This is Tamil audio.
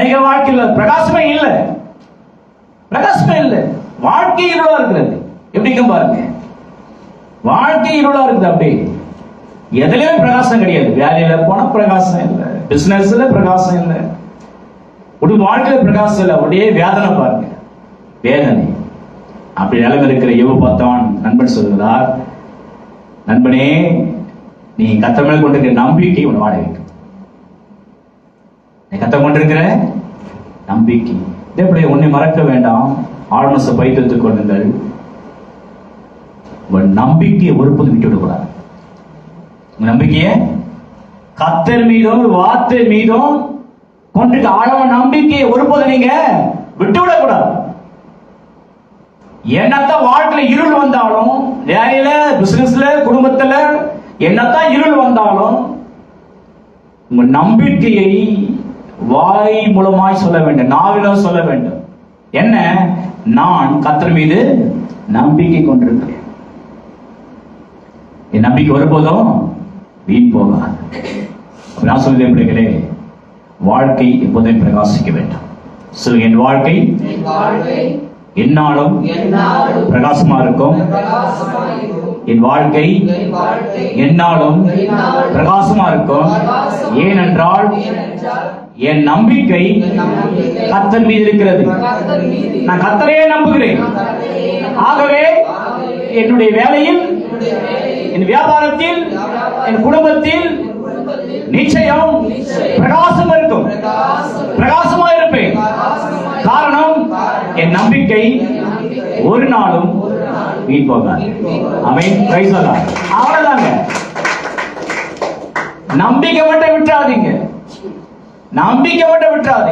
அநேக வாழ்க்கையில் பிரகாசமே இல்லை. பிரகாசமே இல்லை. வாழ்க்கை இருளா இருக்கிறது எப்படிங்க பாருங்க. வாழ்க்கை இருளா இருக்குது அப்படி. எதுலயுமே பிரகாசம் கிடையாது. வேலையில போனா பிரகாசம் இல்லை. பிசினஸ்ல பிரகாசம் இல்லை. உடம்பு வாழ்க்கையில பிரகாசம் இல்லை. அப்படியே வேதனை பாருங்க. வேதனை. அப்படி நிலம் இருக்கிற எவ்வளவு பார்த்தவன் நண்பன் சொல்கிறார் நண்பனே நீ கத்த கொண்டிருக்கிற நம்பிக்கை உன் வாழ வைக்கும் கத்த கொண்டிருக்கிற நம்பிக்கை. இதே உன்னை மறக்க வேண்டாம். ஆழ்மச பைத்தியத்துக் கொள்ளுங்கள். உங்கள் நம்பிக்கையை ஒருபோதும் விட்டு விடக்கூடாது. உங்க நம்பிக்கையை கத்தர் மீதும் வார்த்தை மீதும் கொண்டிருக்க ஆழமான நம்பிக்கையை ஒருபோதும் நீங்க விட்டு விடக்கூடாது. என்னத்தான் வாழ்க்கையில இருள் வந்தாலும் வேலையில பிசினஸ்ல குடும்பத்துல என்னத்தான் இருள் வந்தாலும் உங்க நம்பிக்கையை வாய் மூலமாய் சொல்ல வேண்டும் நாவிலும் சொல்ல வேண்டும். என்ன? நான் கத்தர் மீது நம்பிக்கை கொண்டிருக்கிறேன். என் நம்பிக்கை ஒருபோதும் வீண் போகாது. நான் சொல்லுதே பிள்ளைகளே வாழ்க்கை எப்போதும் பிரகாசிக்க வேண்டும். சொல்லுங்க என் வாழ்க்கை என்னாலும் பிரகாசமா இருக்கும். என் வாழ்க்கை என்னாலும் பிரகாசமா இருக்கும். ஏனென்றால் என் நம்பிக்கை என் கத்தர் மீது இருக்கிறது. நான் கத்தரையே நம்புகிறேன். ஆகவே என்னுடைய வேலையில் என் வியாபாரத்தில் என் குடும்பத்தில் நிச்சயம் பிரகாசம் இருக்கும். பிரகாசமா இருப்பேன். காரணம் என் நம்பிக்கை ஒரு நாளும் வீண் போகாது. அவன் பிரைஸ் அவ்வளவுதாங்க. நம்பிக்கை மட்டும் விட்டால் நம்பிக்கை மட்டும் விட்டுறாதீங்க.